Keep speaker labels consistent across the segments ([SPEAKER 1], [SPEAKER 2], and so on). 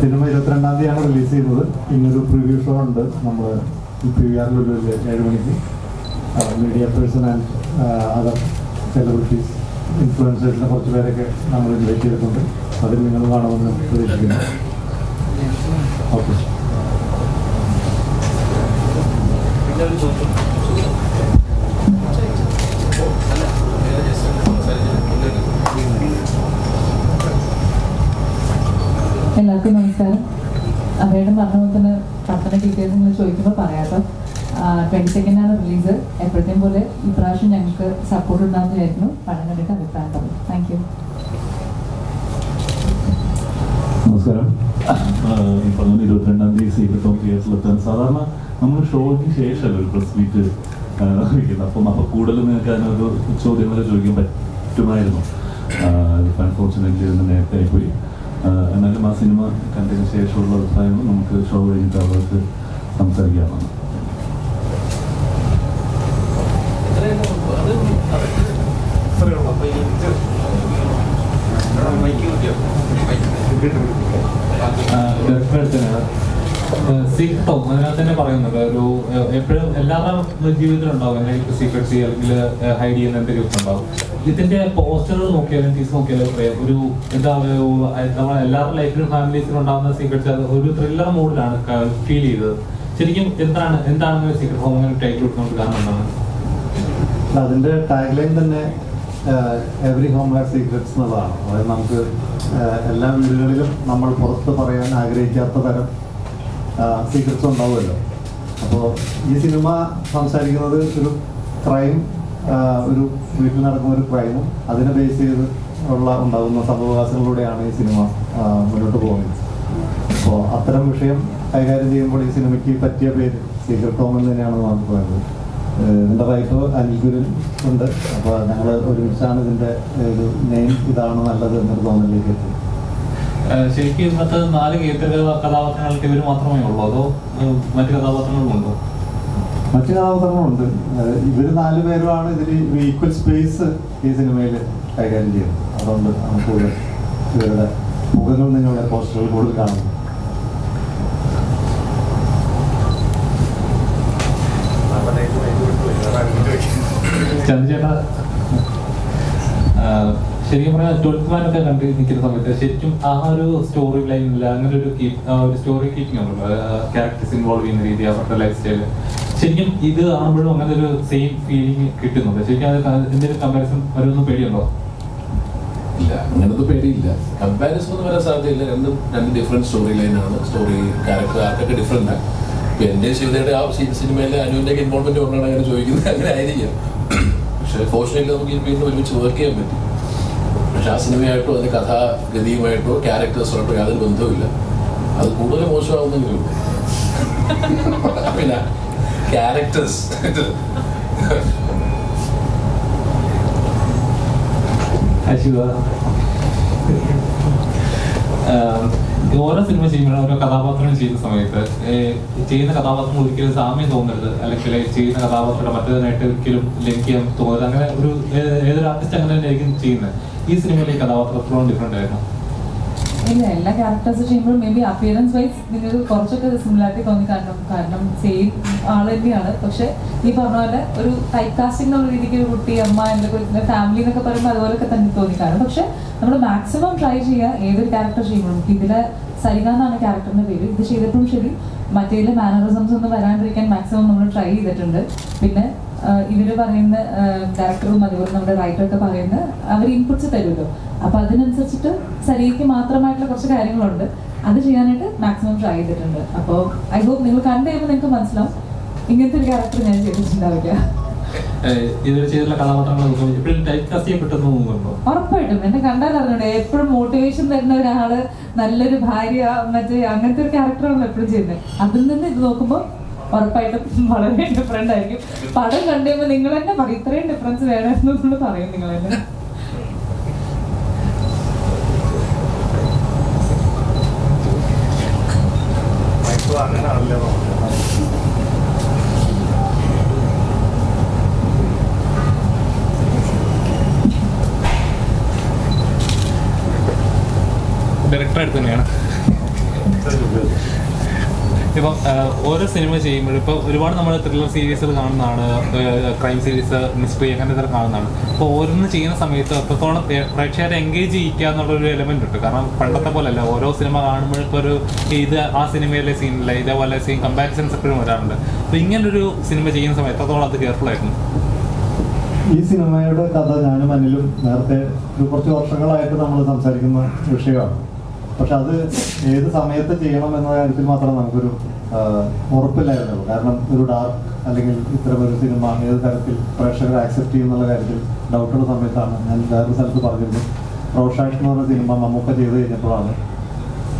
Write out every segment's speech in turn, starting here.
[SPEAKER 1] Cinema ഇരുപത്തിരണ്ടാം തീയതിയാണ് release ചെയ്യുന്നത് ഇന്നൊരു പ്രിവ്യൂ ഷോ ഉണ്ട്. നമ്മൾ പി വി ആറിൽ ഒരു ഏഴ് മണിക്ക്. Media person and other celebrities ഇൻഫ്ലുവൻസേഴ്സിനെ കുറച്ച് പേരൊക്കെ നമ്മൾ ഇൻവൈറ്റ് ചെയ്തിട്ടുണ്ട്. അതിൽ നിങ്ങൾ കാണുമെന്ന് പ്രതീക്ഷിക്കുന്നു. ഓക്കെ
[SPEAKER 2] നമസ്കാരം അവയുടെ പറഞ്ഞ പോലെ തന്നെ പത്തന ഡീറ്റെയിൽസ് നിങ്ങൾ ചോദിക്കുമ്പോൾ പറയാട്ടോ. ട്വന്റി സെക്കൻഡാണ് റിലീസ് എപ്പോഴത്തെയും പോലെ ഇപ്രാവശ്യം ഞങ്ങൾക്ക് സപ്പോർട്ട് ഉണ്ടാകുന്നതായിരുന്നു പടം കണ്ടിട്ട് അഭിപ്രായം പറഞ്ഞു താങ്ക് യു
[SPEAKER 3] നമസ്കാരം. ആഹ് ഈ പറഞ്ഞ ഇരുപത്തിരണ്ടാം തീയതി സീറ്റ് ഓഫ് തിയേറ്ററിലെത്താൻ സാധാരണ നമ്മൾ ഷോയ്ക്ക് ശേഷമല്ല ഒരു പ്രസ് മീറ്റ് വയ്ക്കുന്നത്. അപ്പം അപ്പോൾ കൂടുതൽ നിങ്ങൾക്ക് അതിനൊരു ചോദ്യങ്ങൾ ചോദിക്കാൻ പറ്റുമായിരുന്നു. അൺഫോർച്ചുനേറ്റ്ലി നേരത്തെ ആയിപ്പോയി. എന്നാലും ആ സിനിമ കണ്ടതിന് ശേഷമുള്ള അഭിപ്രായങ്ങൾ നമുക്ക് ഷോ കഴിഞ്ഞിട്ട് അവർക്ക് സംസാരിക്കാവുന്നതാണ്
[SPEAKER 4] സീക്രട്ടോ അതിനകത്ത് തന്നെ പറയുന്നുണ്ട്. ഒരു എപ്പോഴും എല്ലാവരുടെ ജീവിതത്തിൽ ഉണ്ടാവും എന്തെങ്കിലും സീക്രട്സി അല്ലെങ്കിൽ ഹൈഡ് ചെയ്യുന്ന എന്തെങ്കിലും ഉണ്ടാവും. ഇതിന്റെ പോസ്റ്ററുകൾ നോക്കിയാലും ടീസ് നോക്കിയാലും. ഒരു എന്താ നമ്മൾ എല്ലാവരുടെ ലൈഫിലും ഫാമിലീസിലും ഉണ്ടാകുന്ന സീക്രട്സ് ഒരു ത്രില്ലർ മൂഡിലാണ് ഫീൽ ചെയ്തത്. ശരിക്കും എന്താണ് എന്താണ് സീക്രട്ട് ഹോം അങ്ങനെ ടൈറ്റിൽ കൊടുക്കുന്നത് കാരണം എന്താണ്
[SPEAKER 1] അതിന്റെ ടാഗ്ലൈൻ തന്നെ എവറി ഹോം ഹാസ് സീക്രട്സ് എന്നുള്ളതാണ്. അതായത് നമുക്ക് എല്ലാ വീടുകളിലും നമ്മൾ പുറത്ത് പറയാൻ ആഗ്രഹിക്കാത്ത തരം സീക്രട്സ് ഉണ്ടാവുമല്ലോ. അപ്പോൾ ഈ സിനിമ സംസാരിക്കുന്നത് ഒരു ക്രൈം ഒരു വീട്ടിൽ നടക്കുന്ന ഒരു ക്രൈമും അതിനെ ബേസ് ചെയ്ത് ഉള്ള ഉണ്ടാകുന്ന സംഭവവാസങ്ങളിലൂടെയാണ് ഈ സിനിമ മുന്നോട്ട് പോകുന്നത്. അപ്പോൾ അത്തരം വിഷയം കൈകാര്യം ചെയ്യുമ്പോൾ ഈ സിനിമയ്ക്ക് പറ്റിയ പേര് സീക്രട്ട് ഹോം എന്ന് തന്നെയാണ് നമുക്ക് പറയുന്നത്. ഇതിന്റെ വൈഫ് അനിൽ ഗുരുൻ ഉണ്ട്. അപ്പോൾ ഞങ്ങൾ ഒരുമിച്ചാണ് ഇതിന്റെ ഒരു നെയിം ഇതാണ് നല്ലത് എന്നൊരു തോന്നലിലേക്ക് എത്തി.
[SPEAKER 4] ഏഹ് ശരിക്കും ഇന്നത്തെ നാല് കേന്ദ്ര കഥാപാത്രങ്ങൾക്ക് ഇവർ മാത്രമേ ഉള്ളൂ. അതോ മറ്റു കഥാപാത്രങ്ങളും ഉണ്ടോ
[SPEAKER 1] മറ്റു കഥാപാത്രങ്ങളുണ്ട്. ഇവർ ഇവർ നാല് പേരുമാണ് ഇതിൽ ഈക്വൽ സ്പേസ് ഈ സിനിമയിൽ കൈകാര്യം ചെയ്യുന്നത്. അതുകൊണ്ട് നമുക്ക് ഇവരുടെ മുഖങ്ങൾ നിങ്ങളുടെ പോസ്റ്ററുകൾ കൂടുതൽ കാണുന്നു
[SPEAKER 4] ചന്ദ്രചേട്ടാ ശരിക്കും പറഞ്ഞാൽ ട്വൽത്ത് മാൻ ഒക്കെ കണ്ട് നിൽക്കുന്ന സമയത്ത് ശരിക്കും ആ ഒരു സ്റ്റോറി ലൈനിൽ അങ്ങനെ ഒരു ഒരു സ്റ്റോറി കീപ്പിംഗ് ഉണ്ടല്ലോ ക്യാരക്ടേഴ്സ് ഇൻവോൾവ് ചെയ്യുന്ന രീതി അവരുടെ ലൈഫ് സ്റ്റൈൽ ശരിക്കും ഇത് കാണുമ്പോഴും അങ്ങനെ ഒരു സെയിം ഫീലിംഗ് കിട്ടുന്നുണ്ട്. ശരിക്കും അത് എന്തെങ്കിലും കമ്പാരിസൺ വരുമെന്ന് പേടിയുണ്ടോ?
[SPEAKER 5] ഇല്ല അങ്ങനത്തെ പേടിയില്ല. കമ്പാരിസൺ ഒന്നും വരാൻ സാധ്യതയില്ല. രണ്ടും രണ്ട് ഡിഫറെന്റ് സ്റ്റോറി ലൈനാണ് സ്റ്റോറി ക്യാരക്ടർ ആർക്കൊക്കെ ഡിഫറെന്റ് ഇപ്പൊ എന്റെ ശിവതയുടെ ആ സിനിമയിലെ അനുവിന്റെ ഇൻവോൾവ്മെന്റ് കൊണ്ടാണ് അങ്ങനെ ചോദിക്കുന്നത്. അങ്ങനെ ആയിരിക്കാം. പക്ഷെ ഫോർച്ചുനേറ്റ്ലി നമുക്ക് ഈ വീണ്ടും ഒരുമിച്ച് വർക്ക് ചെയ്യാൻ പറ്റി. പക്ഷെ ആ സിനിമയായിട്ടോ അതിന്റെ കഥാഗതിയുമായിട്ടോ ക്യാരക്ടേഴ്സുമായിട്ടോ യാതൊരു ബന്ധവുമില്ല. അത് കൂടുതൽ മോശമാവുന്നെങ്കിലും. പിന്നെ ക്യാരക്ടേഴ്സ്.
[SPEAKER 4] ഓരോ സിനിമ ചെയ്യുമ്പോഴും ഓരോ കഥാപാത്രങ്ങൾ ചെയ്യുന്ന സമയത്ത് ചെയ്യുന്ന കഥാപാത്രം ഒരിക്കലും സാമ്യം തോന്നരുത്. അല്ലെങ്കിൽ ചെയ്യുന്ന കഥാപാത്രങ്ങളുടെ മറ്റേതിനായിട്ട് ഒരിക്കലും ലംഘിക്കാൻ തോന്നരുത്. അങ്ങനെ ഒരു ഏതൊരു ആർട്ടിസ്റ്റ് അങ്ങനെ തന്നെയായിരിക്കും ചെയ്യുന്നത്. ഈ സിനിമയിലെ കഥാപാത്രത്തോളം ഡിഫറെന്റ് ആയിരുന്നു.
[SPEAKER 2] ഇല്ല എല്ലാ ക്യാരക്ടേഴ്സ് ചെയ്യുമ്പോഴും മേ ബി അപ്പിയറൻസ് വൈസ് നിങ്ങൾക്ക് കുറച്ചൊക്കെ സിമിലാരിറ്റി തോന്നി കാരണം കാരണം സെയിം ആൾ തന്നെയാണ്. പക്ഷെ ഈ പറഞ്ഞ പോലെ ഒരു ടൈപ്പ് കാസ്റ്റിംഗ് എന്നുള്ള രീതിക്ക് ഒരു കുട്ടി അമ്മ എന്തൊക്കെ ഫാമിലി എന്നൊക്കെ പറയുമ്പോൾ അതുപോലൊക്കെ തന്നെ തോന്നി കാരണം. പക്ഷെ നമ്മൾ മാക്സിമം ട്രൈ ചെയ്യുക ഏതൊരു ക്യാരക്ടർ ചെയ്യുമ്പോഴും. ഇതിലെ സരിക എന്നാണ് ക്യാരക്ടറിന്റെ പേര്. ഇത് ചെയ്തപ്പോഴും ശരി. മറ്റേതിലെ മാനറിസംസ് ഒന്നും വരാണ്ടിരിക്കാൻ മാക്സിമം നമ്മൾ ട്രൈ ചെയ്തിട്ടുണ്ട്. പിന്നെ ഇവർ പറയുന്ന ഡയറക്ടറും അതുപോലെ നമ്മുടെ റൈറ്ററൊക്കെ പറയുന്ന അവർ ഇൻപുട്സ് തരുമല്ലോ. അപ്പൊ അതിനനുസരിച്ചിട്ട് ശരീരക്ക് മാത്രമായിട്ടുള്ള കുറച്ച് കാര്യങ്ങളുണ്ട്. അത് ചെയ്യാനായിട്ട് മാക്സിമം ട്രൈ ചെയ്തിട്ടുണ്ട്. അപ്പോൾ ഐ ഹോപ്പ് നിങ്ങൾ കണ്ടു കഴിയുമ്പോൾ നിങ്ങൾക്ക് മനസ്സിലാവും. ഇങ്ങനത്തെ ഒരു ക്യാരക്ടർ ഞാൻ ചെയ്തിട്ടുണ്ടാവില്ല.
[SPEAKER 4] ഏഹ്, ഇതുവരെ ചെയ്തിട്ടുള്ള കഥാപാത്രങ്ങൾ എപ്പോഴും ടൈപ്പ് കാസ്റ്റ് ചെയ്യപ്പെട്ടെന്ന് തോന്നുന്നുണ്ടോ?
[SPEAKER 2] ഉറപ്പായിട്ടും. എന്നെ കണ്ടാൽ അറിഞ്ഞൂടെ. എപ്പോഴും മോട്ടിവേഷൻ തരുന്ന ഒരാൾ നല്ലൊരു ഭാര്യ മറ്റേ അങ്ങനത്തെ ഒരു ക്യാരക്ടറാണ് എപ്പോഴും ചെയ്യുന്നത്. അതിൽ നിന്ന് ഇത് നോക്കുമ്പോൾ ഉറപ്പായിട്ടും വളരെ ഡിഫറെന്റ് ആയിരിക്കും. പടം കണ്ടുകഴിയുമ്പോൾ നിങ്ങൾ തന്നെ പറയും ഇത്രയും ഡിഫറൻസ് വേണമെന്ന് പറയും നിങ്ങൾ തന്നെ
[SPEAKER 4] ഡയറക്ടറായിട്ട് തന്നെയാണ്. ഇപ്പം ഓരോ സിനിമ ചെയ്യുമ്പോഴും ഇപ്പോൾ ഒരുപാട് നമ്മൾ ത്രില്ലർ സീരീസുകൾ കാണുന്നതാണ് ക്രൈം സീരീസ് മിസ്റ്ററി അങ്ങനത്തെ കാണുന്നതാണ്. അപ്പോൾ ഓരോന്ന് ചെയ്യുന്ന സമയത്ത് എത്രത്തോളം പ്രേ- പ്രേക്ഷകരെ എൻഗേജ് ചെയ്യിക്കുക എന്നുള്ളൊരു എലമെന്റ് ഉണ്ട്. കാരണം പണ്ടത്തെ പോലെയല്ല ഓരോ സിനിമ കാണുമ്പോഴും ഒരു ഇത് ആ സിനിമയിലെ സീനില്ല ഇതേപോലെ സീൻ കമ്പാരിസൺസ് എപ്പോഴും വരാറുണ്ട്. അപ്പോൾ ഇങ്ങനൊരു സിനിമ ചെയ്യുന്ന സമയത്ത് എത്രത്തോളം അത് കെയർഫുൾ ആയിരുന്നു.
[SPEAKER 1] ഈ സിനിമയുടെ കഥ ഞാനും അനിലും നേരത്തെ കുറച്ച് വർഷങ്ങളായിട്ട് നമ്മൾ സംസാരിക്കുന്ന വിഷയമാണ്. പക്ഷെ അത് ഏത് സമയത്ത് ചെയ്യണം എന്ന കാര്യത്തിൽ മാത്രം നമുക്കൊരു ഉറപ്പില്ലായിരുന്നു. കാരണം ഒരു ഡാർക്ക് അല്ലെങ്കിൽ ഇത്തരം ഒരു സിനിമ ഏത് തരത്തിൽ പ്രേക്ഷകർ ആക്സെപ്റ്റ് ചെയ്യുന്നുള്ള കാര്യത്തിൽ ഡൗട്ടുള്ള സമയത്താണ് ഞാൻ വേറൊരു സ്ഥലത്ത് പറഞ്ഞിരുന്നു റോഷാഷ് എന്ന് പറഞ്ഞ സിനിമ മമ്മൂക്ക ചെയ്ത് കഴിഞ്ഞപ്പോഴാണ്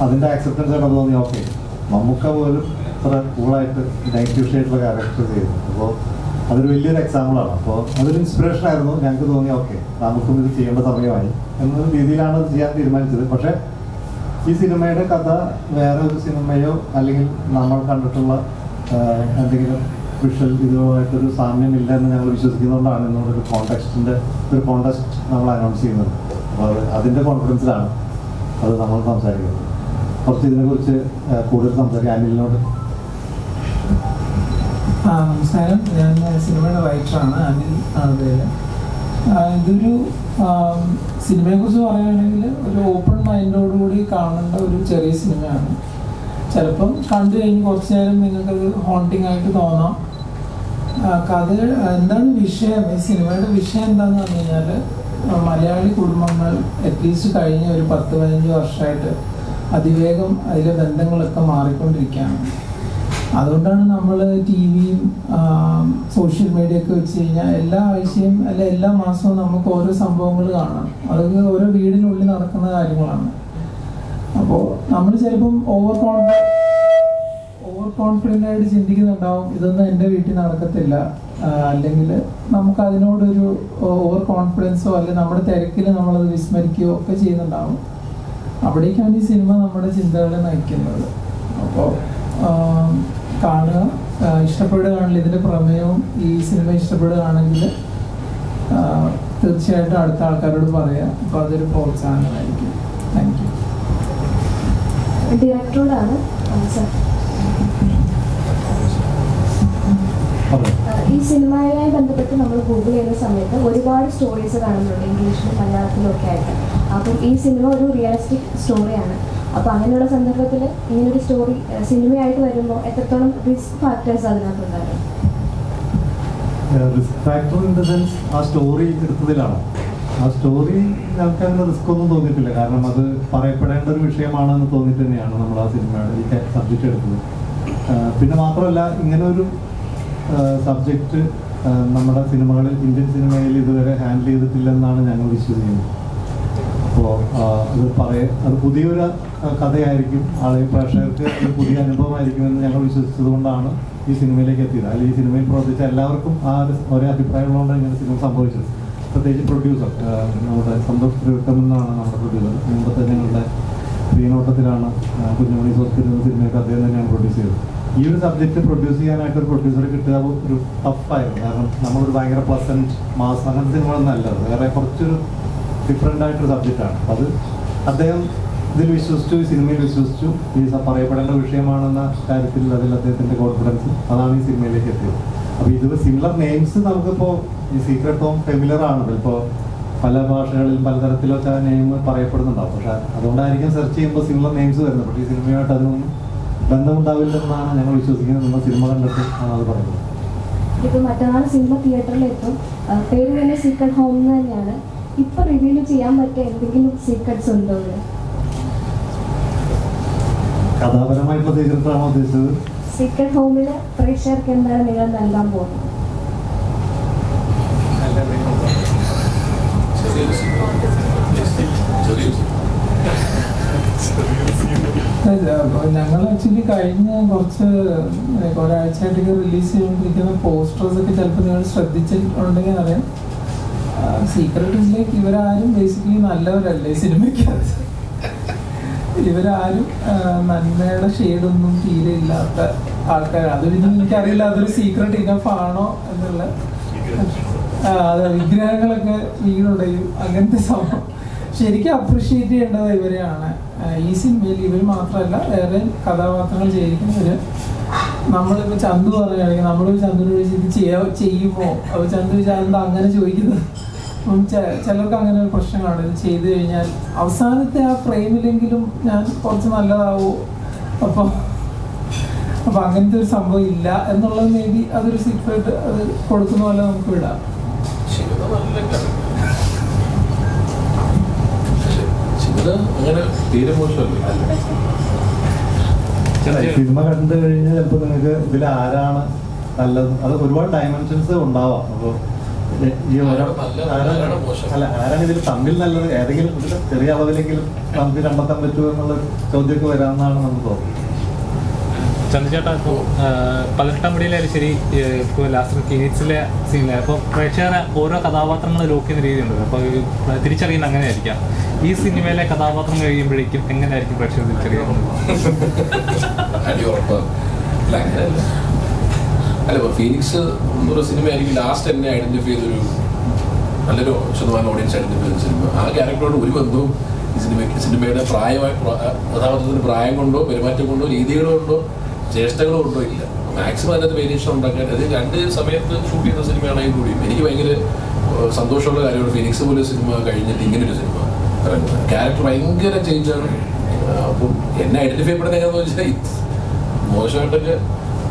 [SPEAKER 1] അതിന്റെ ആക്സെപ്റ്റൻസ് കണ്ടത് തോന്നി ഓക്കെ മമ്മൂക്ക പോലും ഇത്ര കൂളായിട്ട് നെഗറ്റീവ് ഷെയ്ഡുള്ള ക്യാരക്ടർ ചെയ്തു. അപ്പോൾ അതൊരു വലിയൊരു എക്സാമ്പിളാണ് അപ്പോൾ അതൊരു ഇൻസ്പിറേഷൻ ആയിരുന്നു. ഞങ്ങൾക്ക് തോന്നി ഓക്കെ നമുക്കും ഇത് ചെയ്യേണ്ട സമയമായി. എന്ന രീതിയിലാണ് ചെയ്യാൻ തീരുമാനിച്ചത്. പക്ഷേ ഈ സിനിമയുടെ കഥ വേറെ ഒരു സിനിമയോ അല്ലെങ്കിൽ നമ്മൾ കണ്ടിട്ടുള്ള എന്തെങ്കിലും വിഷ്വൽ ഇതുമായിട്ടൊരു സാമ്യമില്ല എന്ന് ഞങ്ങൾ വിശ്വസിക്കുന്നതുകൊണ്ടാണ് ഇന്നൊരു കോണ്ടെക്സ്റ്റിന്റെ ഒരു കോണ്ടെക്സ്റ്റ് നമ്മൾ അനൗൺസ് ചെയ്യുന്നത്. അപ്പോൾ അത് അതിന്റെ കോൺഫിഡൻസിലാണ് അത് നമ്മൾ സംസാരിക്കുന്നത്. കുറച്ച് ഇതിനെക്കുറിച്ച് കുറിച്ച് കൂടുതൽ സംസാരിക്കാം. അനിലിനോട്.
[SPEAKER 6] നമസ്കാരം. ഞാൻ സിനിമയുടെ റൈറ്ററാണ് അനിൽ ഇതൊരു സിനിമയെ കുറിച്ച് പറയുകയാണെങ്കിൽ ഒരു ഓപ്പൺ മൈൻഡോടുകൂടി കാണേണ്ട ഒരു ചെറിയ സിനിമയാണ്. ചിലപ്പം കണ്ടു കഴിഞ്ഞ് കുറച്ച് നേരം നിങ്ങൾക്കത് ഹോണ്ടിങ് ആയിട്ട് തോന്നാം. കഥ എന്താണ് വിഷയം? ഈ സിനിമയുടെ വിഷയം എന്താണെന്ന് പറഞ്ഞു കഴിഞ്ഞാൽ മലയാളി കുടുംബങ്ങൾ അറ്റ്ലീസ്റ്റ് കഴിഞ്ഞ ഒരു പത്ത് പതിനഞ്ച് വർഷമായിട്ട് അതിവേഗം അതിലെ ബന്ധങ്ങളൊക്കെ മാറിക്കൊണ്ടിരിക്കുകയാണ്. അതുകൊണ്ടാണ് നമ്മൾ ടി വിയും സോഷ്യൽ മീഡിയ ഒക്കെ വെച്ച് കഴിഞ്ഞാൽ എല്ലാ ആഴ്ചയും അല്ല എല്ലാ മാസവും നമുക്ക് ഓരോ സംഭവങ്ങൾ കാണാം. അതൊക്കെ ഓരോ വീടിനുള്ളിൽ നടക്കുന്ന കാര്യങ്ങളാണ്. അപ്പോൾ നമ്മൾ ചിലപ്പം ഓവർ കോൺഫിഡൻസ് ഓവർ കോൺഫിഡന്റ് ആയിട്ട് ചിന്തിക്കുന്നുണ്ടാവും. ഇതൊന്നും എന്റെ വീട്ടിൽ നടക്കത്തില്ല. അല്ലെങ്കിൽ നമുക്ക് അതിനോടൊരു ഓവർ കോൺഫിഡൻസോ അല്ലെങ്കിൽ നമ്മുടെ തിരക്കിൽ നമ്മളത് വിസ്മരിക്കുകയോ ഒക്കെ ചെയ്യുന്നുണ്ടാവും. അവിടേക്കാണ് ഈ സിനിമ നമ്മുടെ ചിന്തകളെ നയിക്കുന്നത്. അപ്പോൾ കാണുക. ഇഷ്ടപ്പെടുകയാണെങ്കിൽ ഇതിന്റെ പ്രമേയവും ഈ സിനിമ ഇഷ്ടപ്പെടുകയാണെങ്കിൽ തീർച്ചയായിട്ടും അടുത്ത ആൾക്കാരോട് പറയാം. അപ്പോൾ അതൊരു പ്രോത്സാഹനമായിരിക്കും. താങ്ക് യു
[SPEAKER 7] ഡയറക്ടറോടാണ് ഈ സിനിമയുമായി ബന്ധപ്പെട്ട് നമ്മൾ ഗൂഗിൾ ചെയ്യുന്ന സമയത്ത് ഒരുപാട് സ്റ്റോറീസ് കാണുന്നുണ്ട് ഇംഗ്ലീഷിലും മലയാളത്തിലും ഒക്കെ ആയിട്ട്. അപ്പം ഈ സിനിമ ഒരു റിയലിസ്റ്റിക് സ്റ്റോറിയാണ് അപ്പം അങ്ങനെയുള്ള സന്ദർഭത്തിൽ ഇങ്ങനൊരു സ്റ്റോറി സിനിമയായിട്ട് വരുമ്പോൾ എത്രത്തോളം risk factors അതിനകത്തുണ്ടാകും?
[SPEAKER 1] Risk factor in the sense ആ സ്റ്റോറി എടുത്തതിലാണ്. ആ സ്റ്റോറി ഞങ്ങൾക്ക് അങ്ങനെ റിസ്ക് ഒന്നും തോന്നിയിട്ടില്ല. കാരണം അത് പറയപ്പെടേണ്ട ഒരു വിഷയമാണെന്ന് തോന്നിട്ട് തന്നെയാണ് നമ്മൾ ആ സിനിമയുടെ ഈ സബ്ജക്റ്റ് എടുത്തത്. പിന്നെ മാത്രമല്ല ഇങ്ങനെ ഒരു സബ്ജക്റ്റ് നമ്മുടെ സിനിമകളിൽ ഇന്ത്യൻ സിനിമയിൽ ഇതുവരെ ഹാൻഡിൽ ചെയ്തിട്ടില്ലെന്നാണ് ഞങ്ങൾ വിശ്വസിക്കുന്നത്. അപ്പോൾ അത് പറയ അത് പുതിയൊരു കഥയായിരിക്കും. ആളെ പ്രേക്ഷകർക്ക് ഒരു പുതിയ അനുഭവമായിരിക്കുമെന്ന് ഞങ്ങൾ വിശ്വസിച്ചത് കൊണ്ടാണ് ഈ സിനിമയിലേക്ക് എത്തിയത്. അല്ലെങ്കിൽ ഈ സിനിമയിൽ പ്രവർത്തിച്ച എല്ലാവർക്കും ആ ഒരേ അഭിപ്രായമുള്ളതുകൊണ്ടാണ് ഇങ്ങനെ സിനിമ സംഭവിച്ചത്. പ്രത്യേകിച്ച് പ്രൊഡ്യൂസർ നമ്മുടെ സന്തോഷ് തിരുവട്ടം എന്നാണ് നമ്മുടെ പ്രൊഡ്യൂസർ മുമ്പത്തെ ഞങ്ങളുടെ സ്ക്രീനോട്ടത്തിലാണ് കുഞ്ഞുമണി സോസ്പിറ്റൽ സിനിമയൊക്കെ അദ്ദേഹം തന്നെയാണ് പ്രൊഡ്യൂസ് ചെയ്തത്. ഈ ഒരു സബ്ജക്റ്റ് പ്രൊഡ്യൂസ് ചെയ്യാനായിട്ട് ഒരു പ്രൊഡ്യൂസറെ കിട്ടുക ഒരു ടഫായിരുന്നു കാരണം നമ്മളൊരു ഭയങ്കര പ്ലസന്റ് മാസ് അങ്ങനത്തെ സിനിമകളൊന്നും അല്ലത് വേറെ കുറച്ചൊരു ഡിഫറെന്റ് ആയിട്ടൊരു സബ്ജക്റ്റാണ് അത് അദ്ദേഹം ഇതിൽ വിശ്വസിച്ചു ഈ സിനിമയിൽ വിശ്വസിച്ചു. ഈ പറയപ്പെടേണ്ട വിഷയമാണെന്ന കാര്യത്തിൽ അതിൽ അദ്ദേഹത്തിന്റെ കോൺഫിഡൻസ് അതാണ് ഈ സിനിമയിലേക്ക് എത്തിയത്. അപ്പോൾ ഇത് സിമിലർ നെയിംസ് നമുക്കിപ്പോൾ ഈ സീക്രട്ട് ഹോം ഫെമിലർ ആണ് ഇപ്പോൾ പല ഭാഷകളിൽ പലതരത്തിലൊക്കെ നെയിം പറയപ്പെടുന്നുണ്ടാവും. പക്ഷെ അതുകൊണ്ടായിരിക്കും സെർച്ച് ചെയ്യുമ്പോൾ സിമിലർ നെയിംസ് വരുന്നത്. പക്ഷേ ഈ സിനിമയായിട്ട് അതിനൊന്നും ബന്ധമുണ്ടാവില്ലെന്നാണ് ഞങ്ങൾ വിശ്വസിക്കുന്നത്. നമ്മൾ സിനിമ കണ്ടിട്ട് ആണ് അത് പറയുന്നത്.
[SPEAKER 7] ഇപ്പോൾ മറ്റന്നാൾ സിനിമ തിയേറ്ററിൽ എത്തും പേര് തന്നെ സീക്രട്ട് ഹോം എന്ന് തന്നെയാണ്. ഇപ്പൊ റിവീൽ ചെയ്യാൻ പറ്റിയ എന്തെങ്കിലും സീക്രട്സ് ഉണ്ടോ
[SPEAKER 1] കഥാപരമായി സീക്രട്ടാണോ ഉദ്ദേശിച്ചത്?
[SPEAKER 7] സീക്രട്ട് ഹോമിൽ പ്രേക്ഷകർക്ക് എന്താണ് നിങ്ങൾ നൽകാൻ പോകുന്നത്?
[SPEAKER 6] ഞങ്ങൾ ആക്ച്വലി കഴിഞ്ഞ കുറച്ച് ഒരാഴ്ചയായിട്ടൊക്കെ റിലീസ് ചെയ്തുകൊണ്ടിരിക്കുന്ന പോസ്റ്റേഴ്സ് ഒക്കെ ചിലപ്പോൾ നിങ്ങൾ ശ്രദ്ധിച്ചിട്ടുണ്ടെങ്കിൽ അറിയാം. സീക്രട്ടിലേക്ക് ഇവരാരും ബേസിക്കലി നല്ലവരല്ലേ സിനിമയ്ക്ക് ഇവരാരും നന്മയുടെ ഷെയ്ഡൊന്നും തീരെ ഇല്ലാത്ത ആൾക്കാർ അതൊരിതും എനിക്കറിയില്ല അതൊരു സീക്രട്ട് ഇനഫ് ആണോ എന്നുള്ള. വിഗ്രഹങ്ങളൊക്കെ വീടുടയും അങ്ങനത്തെ സംഭവം. ശരിക്കും അപ്രീഷിയേറ്റ് ചെയ്യേണ്ടത് ഇവരെയാണ്. ഈ സിനിമയിൽ ഇവർ മാത്രമല്ല വേറെ കഥാപാത്രങ്ങൾ ചെയ്തിരിക്കുന്നവര്. നമ്മളിപ്പോൾ ചന്തു പറയുകയാണെങ്കിൽ നമ്മൾ ചന്തുവിനോട് ചോദിച്ച് ഇത് ചെയ്യുമോ? അപ്പോൾ ചന്തു വിചാരം അങ്ങനെ ചോദിക്കുന്നത്? ചിലർക്ക് അങ്ങനെ ഒരു പ്രശ്നമാണ് ഇത് ചെയ്തു കഴിഞ്ഞാൽ അവസാനത്തെ ആ ഫ്രെയിമിലെങ്കിലും ഞാൻ കുറച്ച് നല്ലതാവോ. അപ്പൊ അപ്പം അങ്ങനത്തെ ഒരു സംഭവം ഇല്ല എന്നുള്ളത് മേ ബി അതൊരു സീക്രട്ട് അത് കൊടുക്കുന്ന പോലെ നമുക്ക് വിടാം.
[SPEAKER 5] അങ്ങനെ തീരെ മോശമല്ല.
[SPEAKER 1] സിനിമ കണ്ടു കഴിഞ്ഞാൽ ചിലപ്പോൾ നിങ്ങൾക്ക് ഇതിൽ ആരാണ് നല്ലത് അത് ഒരുപാട് ഡയമെൻഷൻസ് ഉണ്ടാവാം. അപ്പോൾ അല്ല ആരാണ് ഇതിൽ തമ്മിൽ നല്ലത്? ഏതെങ്കിലും ഒരു ചെറിയ അളവിലെങ്കിലും നമുക്ക് കണ്ടെത്താൻ പറ്റുമോ എന്നുള്ള ചോദ്യമൊക്കെ വരാമെന്നാണ് നമുക്ക് തോന്നുന്നത്.
[SPEAKER 4] ചന്ദ്രചേട്ടാ ഇപ്പോൾ പതിനെട്ടാം പടിയിലായാലും ശരി ഇപ്പോൾ ലാസ്റ്റ് കിരീറ്റ്സിലെ സീനിലെ. അപ്പോൾ പ്രേക്ഷകരെ ഓരോ കഥാപാത്രങ്ങൾ ലോക്ക് ചെയ്യുന്ന രീതിയുണ്ട് അപ്പോൾ തിരിച്ചറിയുന്ന അങ്ങനെ ആയിരിക്കാം ഈ സിനിമയിലെ കഥാപാത്രം കഴിയുമ്പോഴേക്കും എങ്ങനെയായിരിക്കും പ്രേക്ഷകർ തിരിച്ചറിയുന്നത്?
[SPEAKER 5] അല്ല ഫീനിക്സ് എന്നൊരു സിനിമ എനിക്ക് ലാസ്റ്റ് എന്നെ ഐഡന്റിഫൈ ചെയ്തൊരു നല്ലൊരു ശതമാനം ഓഡിയൻസ് ഐഡന്റിഫൈ ചെയ്ത സിനിമ ആ ക്യാരക്ടറോട് ഒരു ബന്ധവും ഈ സിനിമയ്ക്ക് സിനിമയുടെ പ്രായമായി കഥാപാത്രത്തിന് പ്രായം കൊണ്ടോ പെരുമാറ്റം കൊണ്ടോ രീതികളോ കൊണ്ടോ ചേഷ്ടകളോ കൊണ്ടോ ഇല്ല. മാക്സിമം അതിനകത്ത് വേരിയേഷൻ ഉണ്ടാക്കാൻ അത് രണ്ട് സമയത്ത് ഷൂട്ട് ചെയ്ത സിനിമയാണെങ്കിൽ കൂടിയും എനിക്ക് ഭയങ്കര സന്തോഷമുള്ള കാര്യമാണ് ഫീനിക്സ് പോലെ സിനിമ കഴിഞ്ഞിട്ട് ഇങ്ങനൊരു സിനിമ ക്യാരക്ടർ ഭയങ്കര ചേഞ്ചാണ് അപ്പം എന്നെ ഐഡന്റിഫൈ ചെയ്യുന്നത് എങ്ങനെയാണെന്ന് വെച്ചാൽ മോശമായിട്ടൊക്കെ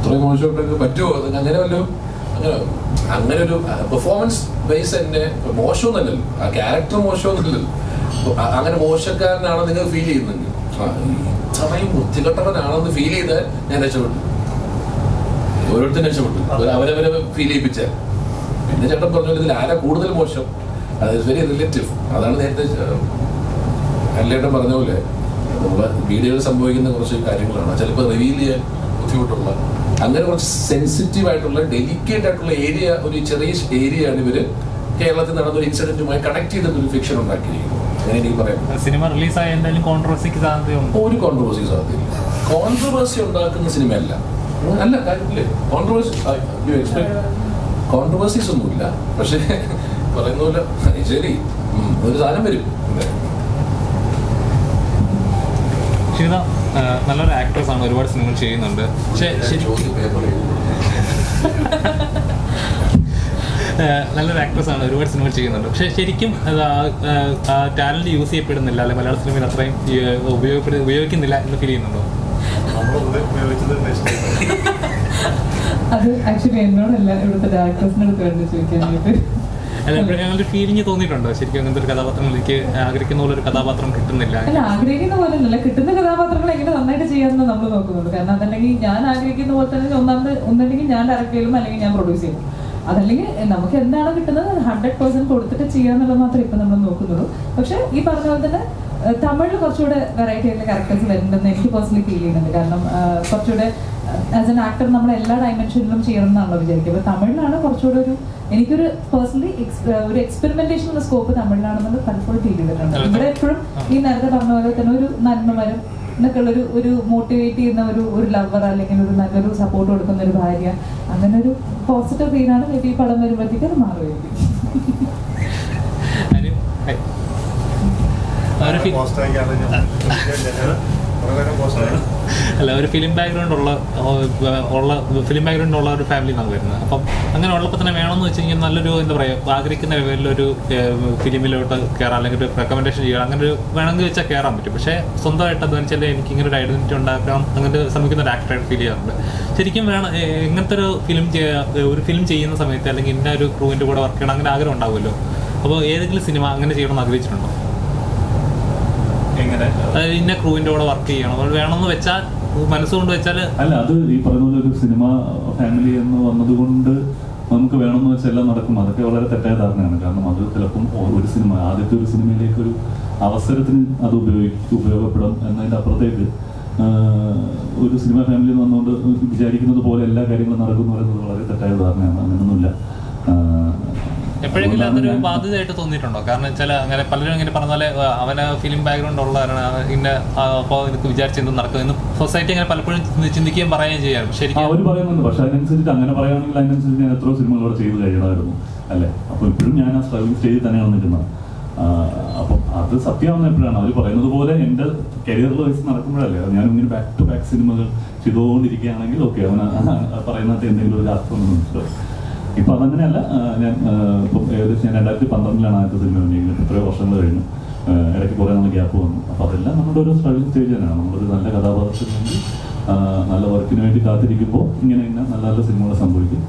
[SPEAKER 5] ഇത്രയും മോശമായിട്ടൊക്കെ പറ്റുമോ? അത് അങ്ങനെ വല്ലതും അങ്ങനെ അങ്ങനെ ഒരു പെർഫോമൻസ് ബേസ് എന്നെ തന്നെ ആ ക്യാരക്ടർ മോശമൊന്നുമില്ലല്ലോ. അങ്ങനെ മോശക്കാരനാണെന്ന് നിങ്ങൾ ഫീൽ ചെയ്യുന്നുണ്ട്. ഇത്രയും ബുദ്ധികെട്ടവനാണെന്ന് ഫീൽ ചെയ്ത് ഞാൻ രക്ഷപ്പെട്ടു. ഓരോരുത്തരും രക്ഷപ്പെട്ടു. അവർ അവരവരെ ഫീൽ ചെയ്യിപ്പിച്ച പിന്നെ ചേട്ടൻ പറഞ്ഞ ഇതിൽ ആരാ കൂടുതൽ മോശം? അത് വെരി റിലേറ്റീവ് അതാണ് നേരത്തെ അല്ലേട്ടൻ പറഞ്ഞ പോലെ വീഡിയോയിൽ സംഭവിക്കുന്ന കുറച്ച് കാര്യങ്ങളാണ്. ചിലപ്പോൾ റിവീൽ ചെയ്യാൻ ബുദ്ധിമുട്ടുള്ള അങ്ങനെ കുറച്ച് സെൻസിറ്റീവ് ആയിട്ടുള്ള ഡെലിക്കേറ്റ് ആയിട്ടുള്ള ഏരിയ ഒരു ചെറിയ ഏരിയയാണ് ഇവർ കേരളത്തിൽ നടന്ന ഒരു ഇൻസിഡന്റുമായി കണക്ട് ചെയ്തിട്ട് ഒരു ഫിക്ഷൻ ഉണ്ടാക്കിയിരിക്കുന്നത്. അങ്ങനെ എനിക്ക് പറയാം.
[SPEAKER 4] സിനിമ റിലീസായ എന്തായാലും കോൺട്രവേഴ്സിക്ക് സാധ്യതയുണ്ട്.
[SPEAKER 5] ഒരു കോൺട്രവേഴ്സി സാധ്യതയില്ല. കോൺട്രവേഴ്സി ഉണ്ടാക്കുന്ന സിനിമയല്ല അല്ല കാര്യമില്ലേ? കോൺട്രവേഴ്സി കോൺട്രവേഴ്സീസ് ഒന്നുമില്ല. പക്ഷേ പറയുന്ന പോലെ ശരി ഒരു സാധനം വരും.
[SPEAKER 4] നല്ലൊരു ആക്ട്രസ് ആണ് ഒരുപാട് സിനിമകൾ ചെയ്യുന്നുണ്ട്. പക്ഷേ ശരിക്കും നല്ലൊരു ആക്ട്രസ് ആണ് ഒരുപാട് സിനിമകൾ ചെയ്യുന്നുണ്ട്. പക്ഷേ ശരിക്കും ടാലന്റ് യൂസ് ചെയ്യപ്പെടുന്നില്ല അല്ലെ മലയാള സിനിമയിൽ അത്രയും ഉപയോഗപ്പെടു ഉപയോഗിക്കുന്നില്ല എന്ന് ഫീൽ ചെയ്യുന്നുണ്ടോ?
[SPEAKER 2] അത് ആക്ച്വലി എന്നോടല്ല ഇവിടുത്തെ ഡയറക്ടേഴ്സിനടുത്ത് വേണ്ടി ചോദിക്കാനായിട്ട്.
[SPEAKER 4] അല്ല ഒരു ഫീലിംഗ് തോന്നിയിട്ടുണ്ടോ? ശരിക്കും അങ്ങനത്തെ ഒരു കഥാപാത്രം എനിക്ക് ആഗ്രഹിക്കുന്ന പോലെ ഒരു കഥാപാത്രം കിട്ടുന്നില്ല.
[SPEAKER 2] അല്ല ആഗ്രഹിക്കുന്ന പോലെ അല്ല കിട്ടുന്ന കഥാപാത്രങ്ങൾ എങ്ങനെ നന്നായിട്ട് ചെയ്യാമെന്ന് നമ്മൾ നോക്കുന്നുണ്ട്. കാരണം അതല്ലെങ്കിൽ ഞാൻ ആഗ്രഹിക്കുന്ന പോലെ തന്നെ ഒന്നാമത് ഒന്നല്ലെങ്കിൽ ഞാൻ ഡയറക്റ്റ് ചെയ്യും അല്ലെങ്കിൽ ഞാൻ പ്രൊഡ്യൂസ് ചെയ്യും. അതല്ലെങ്കിൽ നമുക്ക് എന്താണ് കിട്ടുന്നത് ഹൺഡ്രഡ് പെർസെന്റ് കൊടുത്തിട്ട് ചെയ്യാന്നുള്ളത് മാത്രമേ ഇപ്പൊ നമ്മൾ നോക്കുന്നുള്ളൂ. പക്ഷെ ഈ പറഞ്ഞ പോലെ തന്നെ തമിഴിൽ കുറച്ചുകൂടെ വെറൈറ്റി ആയിട്ടുള്ള ക്യാരക്ടേഴ്സ് വരുന്നുണ്ടെന്ന് എനിക്ക് പേഴ്സണലി ഫീൽ ചെയ്യുന്നുണ്ട്. കാരണം കുറച്ചുകൂടെ ആസ് എൻ ആക്ടർ നമ്മൾ എല്ലാ ഡയമെൻഷനിലും ചെയ്യണം എന്നാണല്ലോ വിചാരിക്കുക. അപ്പോൾ തമിഴിലാണ് കുറച്ചുകൂടെ ഒരു എനിക്കൊരു പേഴ്സണലി ഒരു എക്സ്പെരിമെന്റേഷൻ ഉള്ള സ്കോപ്പ് തമിഴിലാണെന്ന് പലപ്പോഴും ഫീൽ ചെയ്തിട്ടുണ്ട്. ഇവിടെ എപ്പോഴും ഈ നേരത്തെ പറഞ്ഞ പോലെ തന്നെ ഒരു നന്മമരം എന്നൊക്കെ ഉള്ളൊരു ഒരു മോട്ടിവേറ്റ് ചെയ്യുന്ന ഒരു ഒരു ലവർ അല്ലെങ്കിൽ ഒരു നല്ലൊരു സപ്പോർട്ട് കൊടുക്കുന്ന ഒരു ഭാര്യ. അങ്ങനെ ഒരു പോസിറ്റീവ് ഫീലാണ് മേ ബി ഈ പടം വരുമ്പോഴത്തേക്ക് അത് മാറുമായിരിക്കും.
[SPEAKER 4] ഒരു അല്ല ഒരു ഫിലിം ബാക്ക്ഗ്രൗണ്ട് ഉള്ള ഉള്ള ഫിലിം ബാക്ക്ഗ്രൗണ്ട് ഉള്ള ഒരു ഫാമിലി നമുക്ക് വരുന്നത്. അപ്പം അങ്ങനെ ഉള്ളപ്പോൾ തന്നെ വേണമെന്ന് വെച്ച് കഴിഞ്ഞാൽ നല്ലൊരു എന്താ പറയുക ആഗ്രഹിക്കുന്ന ലെവലിലൊരു ഫിലിമിലോട്ട് കയറാം അല്ലെങ്കിൽ ഒരു റെക്കമെൻഡേഷൻ ചെയ്യാം അങ്ങനെ ഒരു വേണമെങ്കിൽ വെച്ചാൽ കയറാൻ പറ്റും. പക്ഷേ സ്വന്തമായിട്ട് അധ്വാനിച്ചാൽ എനിക്ക് ഇങ്ങനെ ഒരു ഐഡന്റിറ്റി ഉണ്ടാക്കാം അങ്ങനെ ശ്രമിക്കുന്ന ഒരു ആക്ടറായിട്ട് ഫീൽ ചെയ്യാറുണ്ട്. ശരിക്കും വേണം എങ്ങനത്തെ ഒരു ഫിലിം ഒരു ഫിലിം ചെയ്യുന്ന സമയത്ത് അല്ലെങ്കിൽ ഇന്ന ഒരു ക്രൂവിന്റെ കൂടെ വർക്ക് ചെയ്യണം അങ്ങനെ ആഗ്രഹം ഉണ്ടാവുമല്ലോ. അപ്പോൾ ഏതെങ്കിലും സിനിമ അങ്ങനെ ചെയ്യണമെന്ന് ആഗ്രഹിച്ചിട്ടുണ്ടോ? അതായത് ഇന്ന ക്രൂവിന്റെ കൂടെ വർക്ക് ചെയ്യണം. അത് വേണമെന്ന് വെച്ചാൽ മനസ്സുകൊണ്ട് വെച്ചാൽ
[SPEAKER 3] അല്ല അത് ഈ പറഞ്ഞ പോലെ ഒരു സിനിമ ഫാമിലി എന്ന് വന്നതുകൊണ്ട് നമുക്ക് വേണമെന്ന് വെച്ചാൽ എല്ലാം നടക്കും. അതൊക്കെ വളരെ തെറ്റായ ധാരണയാണ്. കാരണം അത് ചിലപ്പം ഒരു സിനിമ ആദ്യത്തെ ഒരു സിനിമയിലേക്ക് ഒരു അവസരത്തിന് അത് ഉപയോഗി ഉപയോഗപ്പെടും എന്നതിന്റെ അപ്പുറത്തേക്ക് ഒരു സിനിമ ഫാമിലി എന്ന് വന്നുകൊണ്ട് വിചാരിക്കുന്നത് പോലെ എല്ലാ കാര്യങ്ങളും നടക്കുന്നു പറയുന്നത് വളരെ തെറ്റായ ധാരണയാണ്. അങ്ങനെയൊന്നുമില്ല
[SPEAKER 4] എപ്പോഴെങ്കിലും അതൊരു ബാധ്യതയായിട്ട് തോന്നിയിട്ടുണ്ടോ? കാരണം വെച്ചാൽ അങ്ങനെ പലരും ഇങ്ങനെ പറഞ്ഞ പോലെ അവന് ഫിലിം ബാക്ക്ഗ്രൗണ്ട് ഉള്ളവരാണ് ഇന്ന അപ്പോൾ എനിക്ക് വിചാരിച്ചെന്ത് നടക്കും എന്ന് സൊസൈറ്റി അങ്ങനെ പലപ്പോഴും ചിന്തിക്കുകയും പറയുകയും ചെയ്യാറ് ശരിക്കും
[SPEAKER 3] അവർ പറയുന്നുണ്ട്. പക്ഷെ അതിനനുസരിച്ച് അങ്ങനെ പറയുകയാണെങ്കിൽ അതിനനുസരിച്ച് ഞാൻ എത്രയോ സിനിമകളോട് ചെയ്ത് കഴിയണമായിരുന്നു അല്ലേ? അപ്പോൾ ഇപ്പോഴും ഞാൻ ആ സ്ട്രഗിൾ സ്റ്റേജിൽ തന്നെയാണ് നിൽക്കുന്നത്. അപ്പം അത് സത്യമാവുന്ന എപ്പോഴാണ്? അവർ പറയുന്നത് പോലെ എന്റെ കരിയറിൽ വയസ്സ് നടക്കുമ്പോഴല്ലേ? ഞാൻ ഇങ്ങനെ ബാക്ക് ടു ബാക്ക് സിനിമകൾ ചെയ്തുകൊണ്ടിരിക്കുകയാണെങ്കിൽ ഓക്കെ അവന് പറയുന്നത് എന്തെങ്കിലും ഒരു അർത്ഥം മനസ്സിലാവും. ഇപ്പൊ അതങ്ങനെയല്ല ഞാൻ ഇപ്പം ഏകദേശം ഞാൻ രണ്ടായിരത്തി പന്ത്രണ്ടിലാണ് ആദ്യത്തെ സിനിമ വന്നിരിക്കുന്നത് എത്രയോ വർഷങ്ങൾ കഴിഞ്ഞു. ഇടയ്ക്ക് കുറേ നമ്മൾ ഗ്യാപ്പ് വന്നു. അപ്പോൾ അതെല്ലാം നമ്മുടെ ഒരു സ്ട്രഗിൾ സ്റ്റേജ് തന്നെയാണ് നമ്മളൊരു നല്ല കഥാപാത്രത്തിന് വേണ്ടി നല്ല വർക്കിന് വേണ്ടി കാത്തിരിക്കുമ്പോൾ ഇങ്ങനെ ഇങ്ങനെ നല്ല നല്ല സിനിമകൾ സംഭവിക്കും.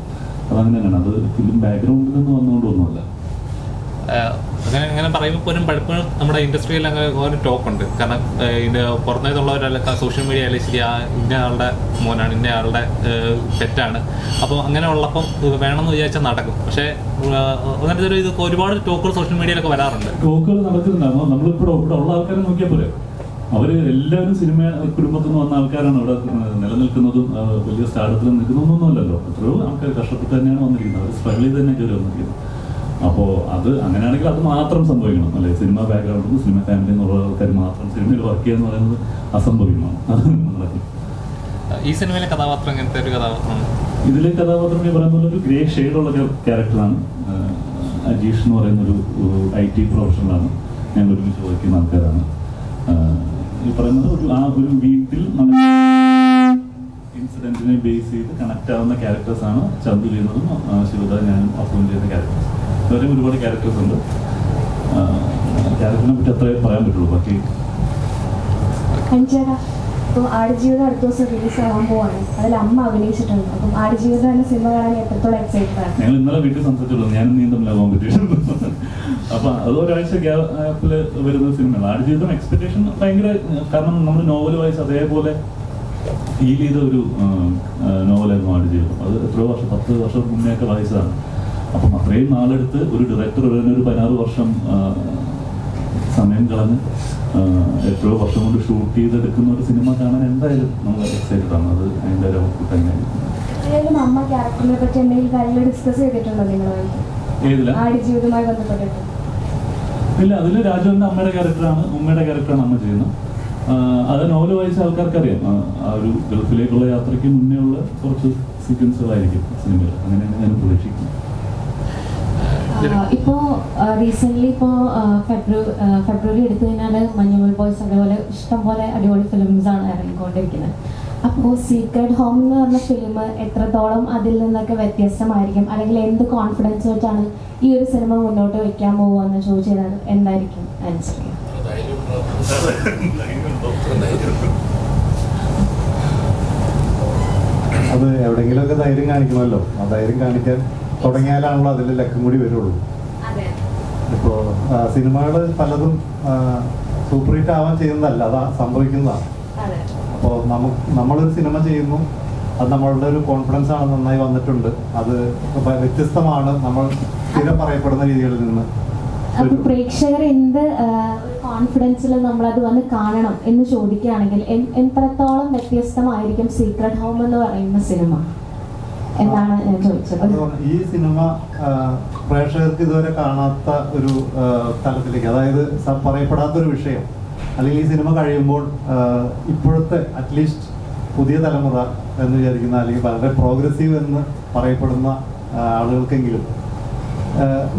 [SPEAKER 3] അതങ്ങനെ തന്നെയാണ്. അത് ഫിലിം ബാക്ക്ഗ്രൗണ്ടിൽ നിന്ന് വന്നുകൊണ്ടൊന്നുമല്ല.
[SPEAKER 4] അങ്ങനെ ഇങ്ങനെ പറയുമ്പോൾ പോലും പലപ്പോഴും നമ്മുടെ ഇൻഡസ്ട്രിയിൽ അങ്ങനെ ഒരു ടോക്ക് ഉണ്ട്. കാരണം ഇത് പുറത്തുനിന്നുള്ളവരല്ല സോഷ്യൽ മീഡിയ ആയാലും ശരി ആ ഇന്ന ആളുടെ മോനാണ് ഇന്ന ആളുടെ അപ്പോൾ അങ്ങനെ ഉള്ളപ്പം വേണമെന്ന് വിചാരിച്ചാൽ നടക്കും. പക്ഷേ അങ്ങനത്തെ ഒരു ഇത് ഒരുപാട് ടോക്കുകൾ സോഷ്യൽ മീഡിയയിലൊക്കെ വരാറുണ്ട്.
[SPEAKER 3] ടോക്കുകൾ നടക്കുന്നുണ്ടാകുമ്പോൾ നമ്മളിപ്പോൾ ഇവിടെ ഉള്ള ആൾക്കാരെ നോക്കിയാൽ പോലെ അവർ എല്ലാവരും സിനിമ കുടുംബത്തിൽ നിന്ന് വന്ന ആൾക്കാരാണ് ഇവിടെ നിലനിൽക്കുന്നതും വലിയ സ്റ്റാർട്ടത്തിൽ നിൽക്കുന്നതൊന്നുമല്ലല്ലോ. എത്രയോ ആൾക്കാർ കഷ്ടപ്പെട്ട് തന്നെയാണ് വന്നിരിക്കുന്നത്. അവർ സ്ട്രഗിൾ ചെയ്ത് തന്നെ കയറി വന്നിരിക്കുന്നത്. അപ്പോൾ അത് അങ്ങനെയാണെങ്കിൽ അത് മാത്രം സംഭവിക്കണം. അല്ലെ? സിനിമ ബാക്ക്ഗ്രൗണ്ടിൽ സിനിമ ഫാമിലി എന്നുള്ള ആൾക്കാർ മാത്രം സിനിമയിൽ വർക്ക് ചെയ്യുക എന്ന് പറയുന്നത് അസംഭവിക്കണം. അത് നടക്കും.
[SPEAKER 4] ഈ സിനിമയിലെ കഥാപാത്രം ഇങ്ങനത്തെ ഒരു കഥാപാത്രമാണ്
[SPEAKER 3] ഇതിലെ കഥാപാത്രം എന്ന് പറയുന്നത് ഒരു ഗ്രേ ഷെയ്ഡുള്ള ക്യാരക്ടറാണ് അജീഷ് എന്ന് പറയുന്ന ഒരു ഐ ടി പ്രൊഫഷണലാണ് ഞങ്ങൾ ഒരുമിച്ച് വഹിക്കുന്ന ആൾക്കാരാണ്. ഈ പറയുന്നത് ഒരു ആ ഒരു വീട്ടിൽ ഇൻസിഡന്റിനെ ബേസ് ചെയ്ത് കണക്ട് ആവുന്ന ക്യാരക്ടേഴ്സാണ് ആണ് ചന്തു ചെയ്യുന്നതും ശിവദ ഞാനും അപ്പവും ചെയ്യുന്ന ക്യാരക്ടേഴ്സ് വേറെയും ഒരുപാട് ക്യാരക്ടേഴ്സ് ഉണ്ട്. ക്യാരക്ടറിനെ പറ്റി അത്രേ പറയാൻ പറ്റുള്ളൂ. ബാക്കി
[SPEAKER 7] ഇപ്പോൾ ആടുജീവിതം അടുത്ത ദിവസം റിലീസ് ആവാൻ പോവാണ്. അതിൽ അമ്മ അഭിനയിച്ചിട്ടുണ്ട്. അപ്പം ആടുജീവിതം എന്ന സിനിമ കാണാൻ എത്രത്തോളം എക്സൈറ്റഡ് ആണ്.
[SPEAKER 3] ഞങ്ങൾ ഇന്നലെ വീട്ടിൽ സംസാരിച്ചുള്ളൂ ഞാൻ നീന്തം പറ്റിയിട്ടുണ്ട് അപ്പൊ അത് ഒരാഴ്ച ഗ്യാപ്പിൽ വരുന്ന സിനിമയാണ്. ആടുജീവിതം എക്സ്പെക്ടേഷൻ ഭയങ്കര കാരണം നമ്മൾ നോവൽ വായിച്ച് അതേപോലെ ഫീൽ ചെയ്ത ഒരു നോവലായിരുന്നു ആടുജീവിതം. അത് എത്രയോ വർഷം പത്ത് വർഷം മുന്നേ ഒക്കെ വായിച്ചതാണ്. അപ്പം അത്രയും നാളെടുത്ത് ഒരു ഡയറക്ടർ ഒരു പതിനാറ് വർഷം സമയം കളഞ്ഞ് എത്രയോ വർഷം കൊണ്ട് ഷൂട്ട് ചെയ്തെടുക്കുന്ന ഒരു സിനിമ കാണാൻ എന്തായാലും നമ്മൾ എക്സൈറ്റഡ് ആണ്. അത് അതിന്റെ ഒരു ഔട്ട്പുട്ട്
[SPEAKER 7] ബന്ധപ്പെട്ടിട്ട്.
[SPEAKER 3] ഇല്ല അതിൽ രാജുവിന്റെ അമ്മയുടെ ക്യാരക്ടറാണ് ഉമ്മയുടെ ക്യാരക്ടറാണ് അമ്മ ചെയ്യുന്നത്. അത് നോവൽ വായിച്ച ആൾക്കാർക്ക് അറിയാം ആ ഒരു ഗൾഫിലേക്കുള്ള യാത്രയ്ക്ക് മുന്നേ ഉള്ള കുറച്ച് സീക്വൻസുകളായിരിക്കും സിനിമയിൽ അങ്ങനെയാണ് ഞാൻ പ്രതീക്ഷിക്കുന്നത്.
[SPEAKER 8] ഇപ്പോൾ റീസെന്റ് ഇപ്പോൾ ഫെബ്രുവരി ഫെബ്രുവരി എടുത്തു കഴിഞ്ഞാൽ മഞ്ഞുമൽ ബോയ്സ് അതേപോലെ ഇഷ്ടംപോലെ അടിപൊളി ഫിലിംസ് ആണ് ഇറങ്ങിക്കൊണ്ടിരിക്കുന്നത്. അപ്പോൾ സീക്രട്ട് ഹോം എന്ന് പറഞ്ഞ ഫിലിം എത്രത്തോളം അതിൽ നിന്നൊക്കെ വ്യത്യസ്തമായിരിക്കും? അല്ലെങ്കിൽ എന്ത് കോൺഫിഡൻസ് വെച്ചാണ് ഈ ഒരു സിനിമ മുന്നോട്ട് വെക്കാൻ പോകുമെന്ന് ചോദിച്ചാൽ എന്തായിരിക്കും ആൻസർ
[SPEAKER 1] അത് എവിടെയെങ്കിലുമൊക്കെ ധൈര്യം കാണിക്കണമല്ലോ. ആ ധൈര്യം കാണിക്കാൻ തുടങ്ങിയാലാണല്ലോ അതിന്റെ ലക്കം കൂടി വരുള്ളൂ. ഇപ്പോൾ സിനിമകൾ പലതും സൂപ്പർ ഹിറ്റ് ആവാൻ ചെയ്യുന്നതല്ല അതാ സംഭവിക്കുന്നതാണ്. അപ്പോൾ നമുക്ക് നമ്മളൊരു സിനിമ ചെയ്യുന്നു അത് നമ്മളുടെ ഒരു കോൺഫിഡൻസ് ആണ് നന്നായി വന്നിട്ടുണ്ട് അത് വ്യത്യസ്തമാണ് നമ്മൾ സ്ഥിരം പറയപ്പെടുന്ന രീതികളിൽ നിന്ന്
[SPEAKER 8] പ്രേക്ഷകർ എന്ത് കോൺഫിഡൻസിൽ നമ്മൾ അത് വന്ന് കാണണം എന്ന് ചോദിക്കുകയാണെങ്കിൽ എത്രത്തോളം വ്യത്യസ്തമായിരിക്കും സീക്രട്ട് ഹോം എന്ന് പറയുന്ന സിനിമ? എന്നാണ് ഞാൻ ചോദിച്ചത്.
[SPEAKER 1] ഈ സിനിമ പ്രേക്ഷകർക്ക് ഇതുവരെ കാണാത്ത ഒരു തലത്തിലേക്ക് അതായത് പറയപ്പെടാത്തൊരു വിഷയം അല്ലെങ്കിൽ ഈ സിനിമ കഴിയുമ്പോൾ ഇപ്പോഴത്തെ അറ്റ്ലീസ്റ്റ് പുതിയ തലമുറ എന്ന് വിചാരിക്കുന്ന അല്ലെങ്കിൽ വളരെ പ്രോഗ്രസീവ് എന്ന് പറയപ്പെടുന്ന ആളുകൾക്കെങ്കിലും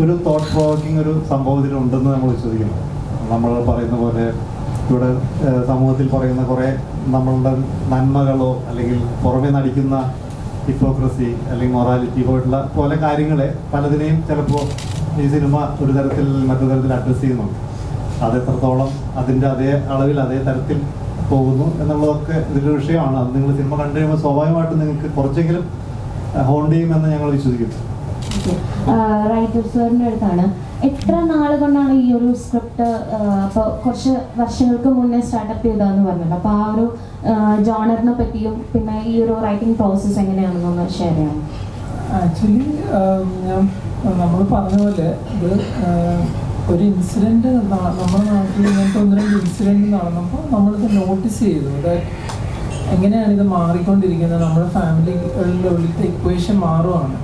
[SPEAKER 1] ഒരു തോട്ട് പ്രോവോക്കിംഗ് ഒരു സംഭവത്തിൽ ഉണ്ടെന്ന് നമ്മൾ വിശ്വസിക്കുന്നു. നമ്മൾ പറയുന്ന പോലെ ഇവിടെ സമൂഹത്തിൽ പറയുന്ന കുറേ നമ്മളുടെ നന്മകളോ അല്ലെങ്കിൽ പുറമെ നടിക്കുന്ന ഹിപ്പോക്രസി അല്ലെങ്കിൽ മൊറാലിറ്റി പോയിട്ടുള്ള പോലെ കാര്യങ്ങളെ പലതിനെയും ചിലപ്പോൾ ഈ സിനിമ ഒരു തരത്തിൽ മറ്റു തരത്തിൽ അഡ്രസ്സ് ചെയ്യുന്നുണ്ട്. അത് എത്രത്തോളം അതിന്റെ അതേ അളവിൽ അതേ തരത്തിൽ പോകുന്നു എന്നുള്ളതൊക്കെ ഇതൊരു വിഷയമാണ്. അത് നിങ്ങൾ സിനിമ കണ്ടു കഴിയുമ്പോൾ സ്വാഭാവികമായിട്ടും നിങ്ങൾക്ക് കുറച്ചെങ്കിലും ഹോണ്ട് ചെയ്യുമെന്ന് ഞങ്ങൾ വിശ്വസിക്കുന്നു.
[SPEAKER 8] റൈറ്റർ സാറിന്റെ അടുത്താണ്. എത്ര നാൾ കൊണ്ടാണ് ഈ ഒരു സ്ക്രിപ്റ്റ് അപ്പോൾ കുറച്ച് വർഷങ്ങൾക്ക് മുന്നേ സ്റ്റാർട്ടപ്പ് ചെയ്തതെന്ന് പറഞ്ഞല്ലോ. അപ്പോൾ ആ ഒരു ജോണറിനെ പറ്റിയും പിന്നെ ഈ ഒരു റൈറ്റിംഗ് പ്രോസസ്സ് എങ്ങനെയാണെന്നൊന്ന് ഷെയർ ചെയ്യാം
[SPEAKER 6] ആക്ച്വലി നമ്മൾ പറഞ്ഞ പോലെ ഇത് ഒരു ഇൻസിഡന്റ് നമ്മുടെ നാട്ടിൽ ഇങ്ങനത്തെ ഒന്ന് രണ്ട് ഇൻസിഡന്റ് നടന്നപ്പോൾ നമ്മളിത് നോട്ടീസ് ചെയ്തു. അതായത് എങ്ങനെയാണ് ഇത് മാറിക്കൊണ്ടിരിക്കുന്നത്? നമ്മുടെ ഫാമിലികളിലുള്ള ഇക്വേഷൻ മാറുവാണ്.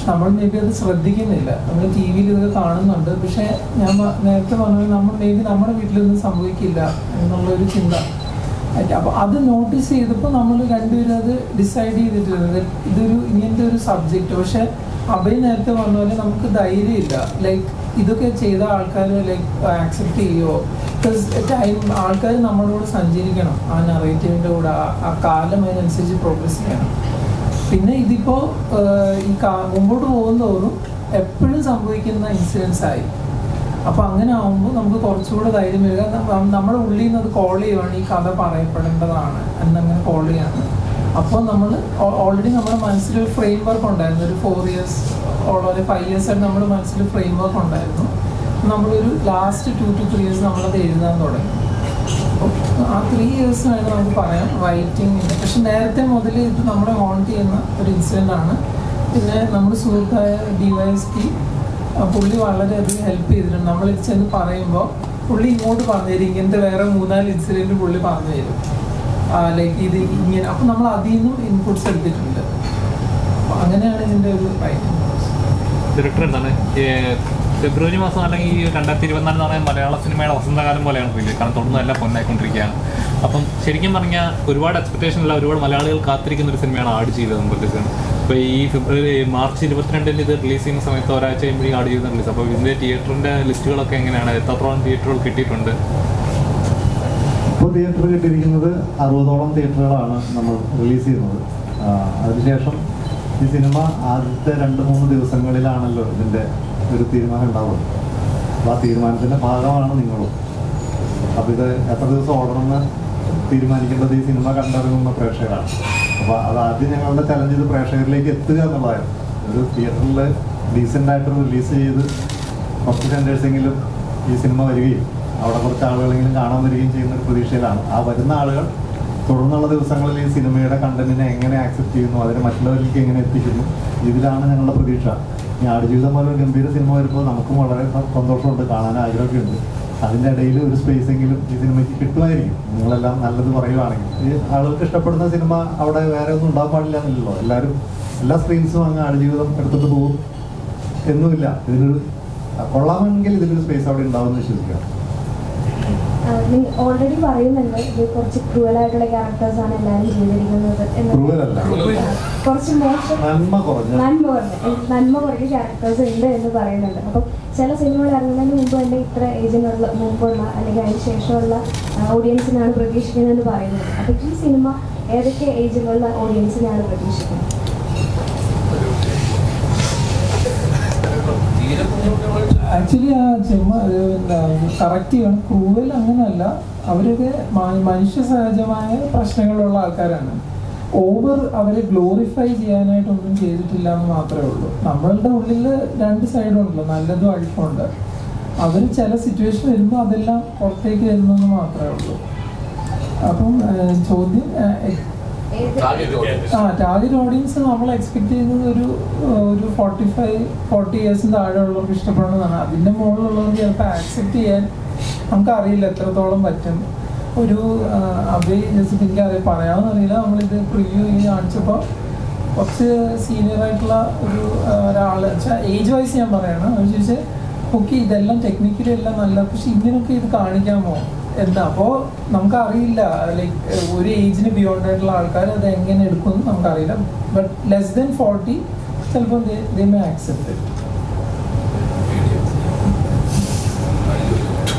[SPEAKER 6] പക്ഷെ നമ്മൾ മേ ബി അത് ശ്രദ്ധിക്കുന്നില്ല. നമ്മൾ ടി വിയിൽ ഇതൊക്കെ കാണുന്നുണ്ട്. പക്ഷെ ഞാൻ നേരത്തെ പറഞ്ഞത് നമ്മൾ മേ ബി നമ്മുടെ വീട്ടിലൊന്നും സംഭവിക്കില്ല എന്നുള്ളൊരു ചിന്ത. അപ്പോൾ അത് നോട്ടീസ് ചെയ്തപ്പോൾ നമ്മൾ രണ്ടുപേരും അത് ഡിസൈഡ് ചെയ്തിട്ടുണ്ട് ഇതൊരു ഇങ്ങനത്തെ ഒരു സബ്ജക്റ്റ് പക്ഷെ അഭയ നേരത്തെ പറഞ്ഞ പോലെ നമുക്ക് ധൈര്യമില്ല ലൈക്ക് ഇതൊക്കെ ചെയ്ത ആൾക്കാർ ലൈക്ക് ആക്സെപ്റ്റ് ചെയ്യുമോ ടൈം ആൾക്കാർ നമ്മളോട് സഞ്ചരിക്കണം. ആ നറേറ്റീവിന്റെ കൂടെ ആ കാലം അതിനനുസരിച്ച് പ്രോഗ്രസ് ചെയ്യണം. പിന്നെ ഇതിപ്പോ ഈ മുമ്പോട്ട് പോകുന്നതോറും എപ്പോഴും സംഭവിക്കുന്ന ഇൻസിഡൻസ് ആയി. അപ്പൊ അങ്ങനെ ആവുമ്പോൾ നമുക്ക് കുറച്ചുകൂടെ ധൈര്യം വരിക. നമ്മുടെ ഉള്ളിൽ നിന്ന് അത് കോൾ ചെയ്യുവാണ് ഈ കഥ പറയപ്പെടേണ്ടതാണ് എന്നങ്ങനെ കോൾ ചെയ്യാണ്. അപ്പോൾ നമ്മൾ ഓൾറെഡി നമ്മുടെ മനസ്സിൽ ഒരു ഫ്രെയിം വർക്ക് ഉണ്ടായിരുന്നു. ഒരു four years already five years ആയിട്ട് നമ്മുടെ മനസ്സിൽ ഫ്രെയിം വർക്ക് ഉണ്ടായിരുന്നു. നമ്മളൊരു last two two three years നമ്മളത് എഴുതാൻ തുടങ്ങി. അപ്പോൾ ഇയേഴ്സ് വേണം നമുക്ക് പറയാം റൈറ്റിംഗ് പക്ഷെ നേരത്തെ മുതൽ ഇത് നമ്മളെ ഹോണ്ട് ചെയ്യുന്ന ഒരു ഇൻസിഡന്റ് ആണ്. പിന്നെ നമ്മുടെ സുഹൃത്തായ ഡി വൈ എസ് പി പുള്ളി വളരെയധികം ഹെൽപ്പ് ചെയ്തിട്ടുണ്ട്. നമ്മൾ ചെന്ന് പറയുമ്പോൾ പുള്ളി ഇങ്ങോട്ട് പറഞ്ഞു തരും ഇങ്ങനത്തെ വേറെ മൂന്നാൽ ഇൻസിഡന്റ് പുള്ളി പറഞ്ഞു തരും. ലൈക്ക് ഇത് ഇങ്ങനെ. അപ്പം നമ്മൾ അതിൽ നിന്നും ഇൻപുട്സ് എടുത്തിട്ടുണ്ട്. അങ്ങനെയാണ് ഇതിന്റെ ഒരു റൈറ്റിംഗ്
[SPEAKER 4] ഡയറക്ടർ എന്താണ്? ഫെബ്രുവരി മാസം അല്ലെങ്കിൽ ഈ രണ്ടായിരത്തി ഇരുപത്തിനാല് എന്ന് പറഞ്ഞാൽ മലയാള സിനിമയുടെ വസന്തകാലം പോലെയാണ് ഫീൽ കാരണം തുടർന്നല്ല പൊന്നായിക്കൊണ്ടിരിക്കുകയാണ് അപ്പം ശരിക്കും പറഞ്ഞാൽ ഒരുപാട് എക്സ്പെക്ടേഷൻ ഉള്ള ഒരുപാട് മലയാളികൾ കാത്തിരിക്കുന്ന ഒരു സിനിമയാണ് ആട് ജീവിതം പ്രത്യേകിച്ച് അപ്പോൾ ഈ ഫെബ്രുവരി മാർച്ച് ഇരുപത്തിരണ്ടിന് ഇത് റിലീസ് ചെയ്യുന്ന സമയത്ത് ഒരാഴ്ച കഴിയുമ്പോൾ ആട് ജീവിതം റിലീസ്. അപ്പോൾ ഇതിന്റെ തിയേറ്ററിന്റെ ലിസ്റ്റുകളൊക്കെ എങ്ങനെയാണ്? എത്രത്തോളം തിയേറ്ററുകൾ കിട്ടിയിട്ടുണ്ട്?
[SPEAKER 1] ഇപ്പോൾ തിയേറ്റർ കിട്ടിയിരിക്കുന്നത് അറുപതോളം തിയേറ്ററുകളാണ് നമ്മൾ റിലീസ് ചെയ്യുന്നത്. അതിനുശേഷം ഈ സിനിമ ആദ്യത്തെ രണ്ട് മൂന്ന് ദിവസങ്ങളിലാണല്ലോ ഇതിന്റെ ഒരു തീരുമാനം ഉണ്ടാവുന്നത് അപ്പോൾ ആ തീരുമാനത്തിന്റെ ഭാഗമാണ് നിങ്ങളും. അപ്പോൾ ഇത് എത്ര ദിവസം ഓടണമെന്ന് തീരുമാനിക്കേണ്ടത് ഈ സിനിമ കണ്ടിറങ്ങുന്ന പ്രേക്ഷകരാണ്. അപ്പോൾ അത് ആദ്യം ഞങ്ങളുടെ ചലഞ്ച് ഇത് പ്രേക്ഷകരിലേക്ക് എത്തുക എന്നുള്ളതായിരുന്നു. ഒരു തിയേറ്ററിൽ ഡീസന്റായിട്ട് റിലീസ് ചെയ്ത് കുറച്ച് സെന്റേഴ്സെങ്കിലും ഈ സിനിമ വരികയും അവിടെ കുറച്ച് ആളുകളെങ്കിലും കാണാൻ വരികയും ചെയ്യുന്ന ഒരു പ്രതീക്ഷയിലാണ്. ആ വരുന്ന ആളുകൾ തുടർന്നുള്ള ദിവസങ്ങളിൽ ഈ സിനിമയുടെ കണ്ടന്റിനെ എങ്ങനെ ആക്സെപ്റ്റ് ചെയ്യുന്നു അതിനെ മറ്റുള്ളവരിലേക്ക് എങ്ങനെ എത്തിക്കുന്നു ഇതിലാണ് ഞങ്ങളുടെ പ്രതീക്ഷ. ഈ ആടുജീവിതം പോലെ ഒരു ഗംഭീര സിനിമ വരുമ്പോൾ നമുക്കും വളരെ സന്തോഷമുണ്ട് കാണാൻ ആഗ്രഹമൊക്കെയുണ്ട്. അതിന്റെ ഇടയിൽ ഒരു സ്പേസ് എങ്കിലും ഈ സിനിമയ്ക്ക് കിട്ടുമായിരിക്കും. നിങ്ങളെല്ലാം നല്ലത് പറയുവാണെങ്കിൽ. ഈ ആളുകൾക്ക് ഇഷ്ടപ്പെടുന്ന സിനിമ അവിടെ വേറെ ഒന്നും ഉണ്ടാകാൻ പാടില്ല എന്നില്ലല്ലോ. എല്ലാവരും എല്ലാ സ്ക്രീൻസും അങ്ങ് ആടുജീവിതം എടുത്തിട്ട് പോകും. എന്നുമില്ല. ഇതിനൊരു കൊള്ളാമെങ്കിൽ ഇതിനൊരു സ്പേസ് അവിടെ ഉണ്ടാവുമെന്ന് വിശ്വസിക്കാം.
[SPEAKER 7] ഓൾറെഡി പറയുന്നുണ്ട് ഇത് കുറച്ച് ക്രൂവലായിട്ടുള്ള ക്യാരക്ടേഴ്സ് ആണ് എല്ലാവരും ചെയ്തിരിക്കുന്നത് കുറച്ച് മോശം
[SPEAKER 1] നന്മ കുറഞ്ഞ.
[SPEAKER 7] നന്മ കുറഞ്ഞ നന്മ കുറഞ്ഞ ക്യാരക്ടേഴ്സ് ഉണ്ട് എന്ന് പറയുന്നുണ്ട്. അപ്പം ചില സിനിമകൾ ഇറങ്ങുന്നതിന് മുമ്പ് തന്നെ ഇത്ര ഏജിനുള്ള മുമ്പുള്ള അല്ലെങ്കിൽ അതിന് ശേഷമുള്ള ഓഡിയൻസിനാണ് പ്രതീക്ഷിക്കുന്നതെന്ന് പറയുന്നത്. അപ്പം ഈ സിനിമ ഏതൊക്കെ ഏജിലുള്ള ഓഡിയൻസിനാണ് പ്രതീക്ഷിക്കുന്നത്?
[SPEAKER 6] ചെമ്മ കറക്റ്റ് ചെയ്യണം ക്രൂവൽ അങ്ങനെയല്ല. അവരൊക്കെ മനുഷ്യ സഹജമായ പ്രശ്നങ്ങളുള്ള ആൾക്കാരാണ്. ഓവർ അവരെ ഗ്ലോറിഫൈ ചെയ്യാനായിട്ടൊന്നും ചെയ്തിട്ടില്ല എന്ന് മാത്രമേ ഉള്ളൂ. നമ്മളുടെ ഉള്ളിൽ രണ്ട് സൈഡുണ്ടല്ലോ നല്ലതും അഴുക്കുണ്ട് അവർ ചില സിറ്റുവേഷൻ വരുമ്പോൾ അതെല്ലാം പുറത്തേക്ക് വരുന്നെന്ന് മാത്രമേ ഉള്ളൂ. അപ്പം ചോദ്യം ആ ടാർഗറ്റ് ഓഡിയൻസ് നമ്മൾ എക്സ്പെക്ട് ചെയ്യുന്നത് ഒരു ഒരു ഫോർട്ടി ഫൈവ് ഫോർട്ടി ഇയേഴ്സിന് താഴെയുള്ളവർക്ക് ഇഷ്ടപ്പെടണമെന്നാണ് അതിന്റെ മുകളിലുള്ളവർക്ക് ചിലപ്പോൾ ആക്സെപ്റ്റ് ചെയ്യാൻ നമുക്കറിയില്ല എത്രത്തോളം പറ്റും. ഒരു അഭയ് ജസ്റ്റ് എനിക്കറിയാം പറയാമെന്ന് അറിയില്ല. നമ്മളിത് പ്രിവ്യൂ ചെയ്ത് കാണിച്ചപ്പോൾ കുറച്ച് സീനിയർ ആയിട്ടുള്ള ഒരു ഒരാൾ വെച്ചാൽ ഏജ് വൈസ് ഞാൻ പറയണം. അവർ ചോദിച്ചാൽ ഓക്കെ ഇതെല്ലാം ടെക്നിക്കലി എല്ലാം നല്ല പക്ഷെ ഇങ്ങനെയൊക്കെ ഇത് കാണിക്കാമോ? എന്താ അപ്പോൾ നമുക്കറിയില്ല ലൈക്ക് ഒരു ഏജിന് ബിയോണ്ട് ആയിട്ടുള്ള ആൾക്കാർ അത് എങ്ങനെ എടുക്കും എടുക്കുമെന്ന് നമുക്കറിയില്ല. ബട്ട് ലെസ് ദൻ ഫോർട്ടി ചിലപ്പോൾ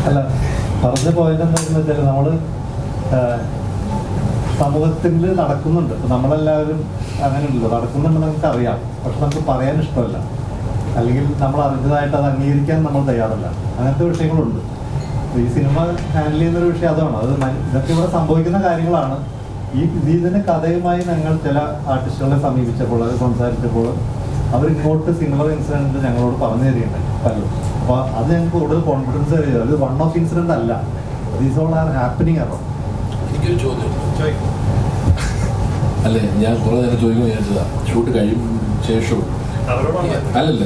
[SPEAKER 1] അല്ല പറഞ്ഞു പോയത് എന്താണെന്ന് വെച്ചാൽ നമ്മൾ സമൂഹത്തിൽ നടക്കുന്നുണ്ട്. നമ്മളെല്ലാവരും അങ്ങനെയുണ്ടല്ലോ. നടക്കുന്നുണ്ടെന്ന് നമുക്ക് അറിയാം പക്ഷെ നമുക്ക് പറയാൻ ഇഷ്ടമല്ല. അല്ലെങ്കിൽ നമ്മൾ അറിഞ്ഞതായിട്ട് അത് അംഗീകരിക്കാൻ നമ്മൾ തയ്യാറല്ല. അങ്ങനത്തെ വിഷയങ്ങളുണ്ട്. ഈ സിനിമ ഹാൻഡിൽ ചെയ്യുന്ന ഒരു വിഷയം അതാണ്. അത് ഇതൊക്കെ ഇവിടെ സംഭവിക്കുന്ന കാര്യങ്ങളാണ്. ഈ ഇതിന്റെ കഥയുമായി ഞങ്ങൾ ചില ആർട്ടിസ്റ്റുകളെ സമീപിച്ചപ്പോൾ അത് സംസാരിച്ചപ്പോൾ അവർ ഇങ്ങോട്ട് സിനിമ ഇൻസിഡന്റ് ഞങ്ങളോട് പറഞ്ഞു തരികയുണ്ടായി പലരും അപ്പൊ അത് ഞങ്ങൾക്ക് കൂടുതൽ കോൺഫിഡൻസ് തരിക അത് വൺ ഓഫ് ഇൻസിഡന്റ് അല്ല. ദീസ് ഓൾ ആർ ഹാപ്പനിങ് അറോ
[SPEAKER 5] എനിക്കൊരു ചോദ്യം. അല്ലേ ഞാൻ കുറെ നേരം ചോദിക്കാൻ വിചാരിച്ചതാ ഷൂട്ട് കഴിയും ശേഷവും. അല്ലല്ല.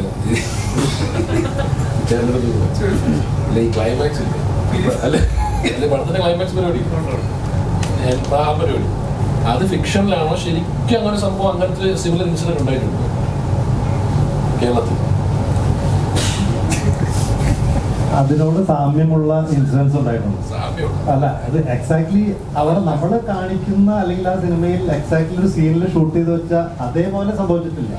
[SPEAKER 5] ചേട്ടന്റെ അല്ല ഈ ക്ലൈമാക്സ് ഇല്ലേ? അല്ല? പടത്തിന്റെ ക്ലൈമാക്സ് പരിപാടി. ആ പരിപാടി. അത് ഫിക്ഷനിലാണോ ശരിക്കും അങ്ങനെ സംഭവം അങ്ങനത്തെ സിമിലർ ഇൻസിഡന്റ് ഉണ്ടായിട്ടുണ്ട്. കേരളത്തിൽ.
[SPEAKER 1] അതിനോട് സാമ്യമുള്ള ഇൻസിഡൻസ് ഉണ്ടായിട്ടുണ്ട്. അല്ല അത് എക്സാക്ട്ലി അവർ നമ്മൾ കാണിക്കുന്ന അല്ലെങ്കിൽ ആ സിനിമയിൽ എക്സാക്ട്ലി ഒരു സീനിൽ ഷൂട്ട് ചെയ്ത് വെച്ചാൽ അതേപോലെ സംഭവിച്ചിട്ടില്ല.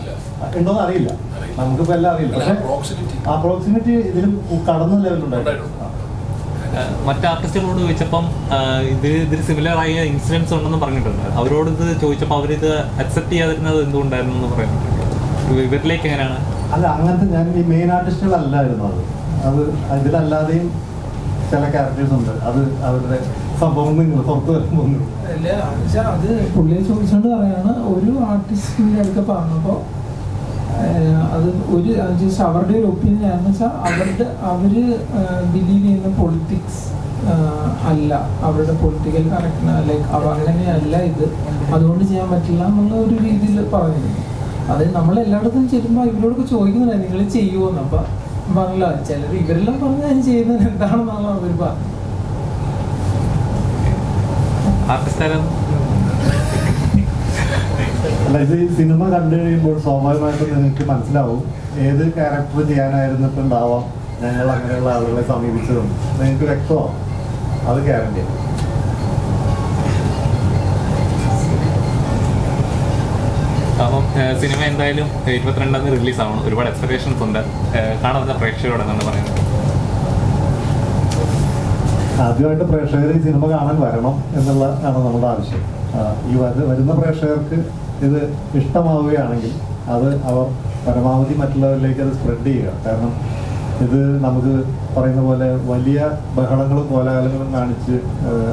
[SPEAKER 1] ഉണ്ടോന്ന് അറിയില്ല. നമുക്കിപ്പോ എല്ലാം അറിയില്ല.
[SPEAKER 5] അപ്രോക്സിമിറ്റി
[SPEAKER 1] പക്ഷെ. അപ്രോക്സിമേറ്റ് ഇതിലും കടന്ന ലെവലുണ്ടായിരുന്നു
[SPEAKER 9] മറ്റ് ആർട്ടിസ്റ്റുകളോട് ചോദിച്ചപ്പം ഇത് ഇതിൽ സിമിലർ ആയ ഇൻസിഡൻസ് ഉണ്ടെന്ന് പറഞ്ഞിട്ടുണ്ട്. അവരോട് ഇത് ചോദിച്ചപ്പോൾ അവരിത് അക്സെപ്റ്റ് ചെയ്യാതിരുന്നത് എന്തുകൊണ്ടായിരുന്നു എന്ന് പറയുന്നുണ്ട് ഇവരിലേക്ക് എങ്ങനെയാണ്?
[SPEAKER 1] അല്ല അങ്ങനത്തെ ഞാൻ ഈ മെയിൻ ആർട്ടിസ്റ്റുകളല്ലായിരുന്നു അത്. അത് ഇതിലല്ലാതെയും ചില ക്യാരക്ടേഴ്സ് ഉണ്ട്. അത് അവരുടെ സംഭവം നിങ്ങൾ പുറത്ത് വരുമ്പോൾ
[SPEAKER 6] അല്ല അത് പുള്ളിയെ ചോദിച്ചുകൊണ്ട് പറയാണ് ഒരു ആർട്ടിസ്റ്റിന്റെ അടുത്ത് പറഞ്ഞപ്പോൾ അത് ഒരു ജസ്റ്റ് അവരുടെ ഒരു ഒപ്പീനിയൻ ആണെന്ന് വെച്ചാൽ അവരുടെ അവർ ബിലീവ് ചെയ്യുന്ന പൊളിറ്റിക്സ് അല്ല. അവരുടെ പൊളിറ്റിക്കൽ കറക്റ്റ് ലൈക്ക് അവ അങ്ങനെയല്ല ഇത്. അതുകൊണ്ട് ചെയ്യാൻ പറ്റില്ല എന്നുള്ള ഒരു രീതിയിൽ പറഞ്ഞിരുന്നു അത് നമ്മൾ എല്ലായിടത്തും ചെല്ലുമ്പോൾ ഇവരോടൊക്കെ ചോദിക്കുന്നില്ല നിങ്ങൾ ചെയ്യുമോന്ന് അപ്പൊ പറഞ്ഞില്ല ചിലർ ഇവരെല്ലാം പറഞ്ഞ് ഞാൻ ചെയ്യുന്നത് എന്താണെന്നാണ് അവർ പറഞ്ഞത്.
[SPEAKER 1] അല്ല ഇത് ഈ സിനിമ കണ്ടു കഴിയുമ്പോൾ സ്വാഭാവികമായിട്ടും നിങ്ങൾക്ക് മനസ്സിലാവും ഏത് ക്യാരക്ടർ ചെയ്യാനായിരുന്നിട്ടുണ്ടാവാം ഞങ്ങൾ അങ്ങനെയുള്ള ആളുകളെ സമീപിച്ചതും. നിങ്ങൾക്ക് വ്യക്തമാവും അത് ഗ്യാരണ്ടി
[SPEAKER 9] അപ്പം സിനിമ എന്തായാലും ഇരുപത്തിരണ്ടാം തീയതി റിലീസ് ആവണം. ഒരുപാട് എക്സ്പെക്ടേഷൻസ് ഉണ്ട്. കാണാൻ പ്രേക്ഷകരോട് എന്നാണ് പറയുന്നത്?
[SPEAKER 1] ആദ്യമായിട്ട് പ്രേക്ഷകർ ഈ സിനിമ കാണാൻ വരണം എന്നുള്ള ആണ് നമ്മുടെ ആവശ്യം. ഈ വരുന്ന പ്രേക്ഷകർക്ക് ഇത് ഇഷ്ടമാവുകയാണെങ്കിൽ അത് അവർ പരമാവധി മറ്റുള്ളവരിലേക്ക് അത് സ്പ്രെഡ് ചെയ്യുക. കാരണം ഇത് നമുക്ക് പറയുന്ന പോലെ വലിയ ബഹളങ്ങളും കോലാഹലങ്ങളും കാണിച്ച്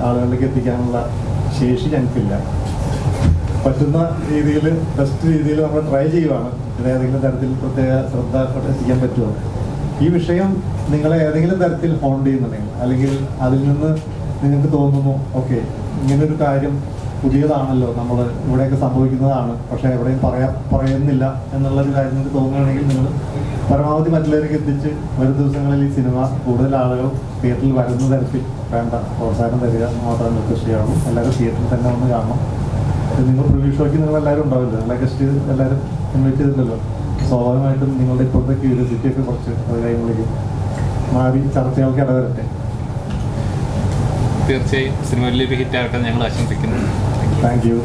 [SPEAKER 1] ആളുകളിലേക്ക് എത്തിക്കാനുള്ള ശേഷി ഞങ്ങൾക്കില്ല. പറ്റുന്ന രീതിയിൽ ബെസ്റ്റ് രീതിയിൽ നമ്മൾ ട്രൈ ചെയ്യുവാണ്. ഇതിന് ഏതെങ്കിലും തരത്തിൽ പ്രത്യേക ശ്രദ്ധ എത്തിക്കാൻ പറ്റുമോ? ഈ വിഷയം നിങ്ങളെ ഏതെങ്കിലും തരത്തിൽ ഹോണ്ട് ചെയ്യുന്നുണ്ടെങ്കിൽ അല്ലെങ്കിൽ അതിൽ നിന്ന് നിങ്ങൾക്ക് തോന്നുന്നു ഓക്കെ ഇങ്ങനൊരു കാര്യം പുതിയതാണല്ലോ നമ്മൾ ഇവിടെയൊക്കെ സംഭവിക്കുന്നതാണ്. പക്ഷെ എവിടെയും പറയാ പറയുന്നില്ല എന്നുള്ളൊരു കാര്യം നിങ്ങൾക്ക് തോന്നുകയാണെങ്കിൽ നിങ്ങൾ പരമാവധി മറ്റുള്ളവർക്ക് എത്തിച്ച് വരും ദിവസങ്ങളിൽ ഈ സിനിമ കൂടുതൽ ആളുകൾ തിയേറ്ററിൽ വരുന്ന തരത്തിൽ വേണ്ട പ്രോത്സാഹനം തരിക എന്ന് മാത്രമേ റിക്വസ്റ്റ് ചെയ്യാവുള്ളൂ. എല്ലാവരും തിയേറ്ററിൽ തന്നെ വന്ന് കാണണം. നിങ്ങൾ പ്രിവ്യൂ ഷോയ്ക്ക് നിങ്ങൾ എല്ലാവരും ഉണ്ടാവില്ല? എല്ലാ ഗസ്റ്റ് എല്ലാവരും ഇൻവൈറ്റ് ചെയ്തിട്ടുണ്ടല്ലോ സ്വാഭാവികമായിട്ടും നിങ്ങളുടെ ഇപ്പോഴത്തെ ക്യൂരിയോസിറ്റി ഒക്കെ കുറച്ച് കഴിയുമ്പോഴേക്കും മാറി ചർച്ചകൾക്ക് ഇടവരട്ടെ.
[SPEAKER 9] തീർച്ചയായും സിനിമ വലിയൊരു ഹിറ്റ് ആകട്ടെ ഞങ്ങൾ ആശംസിക്കുന്നു.
[SPEAKER 1] Thank you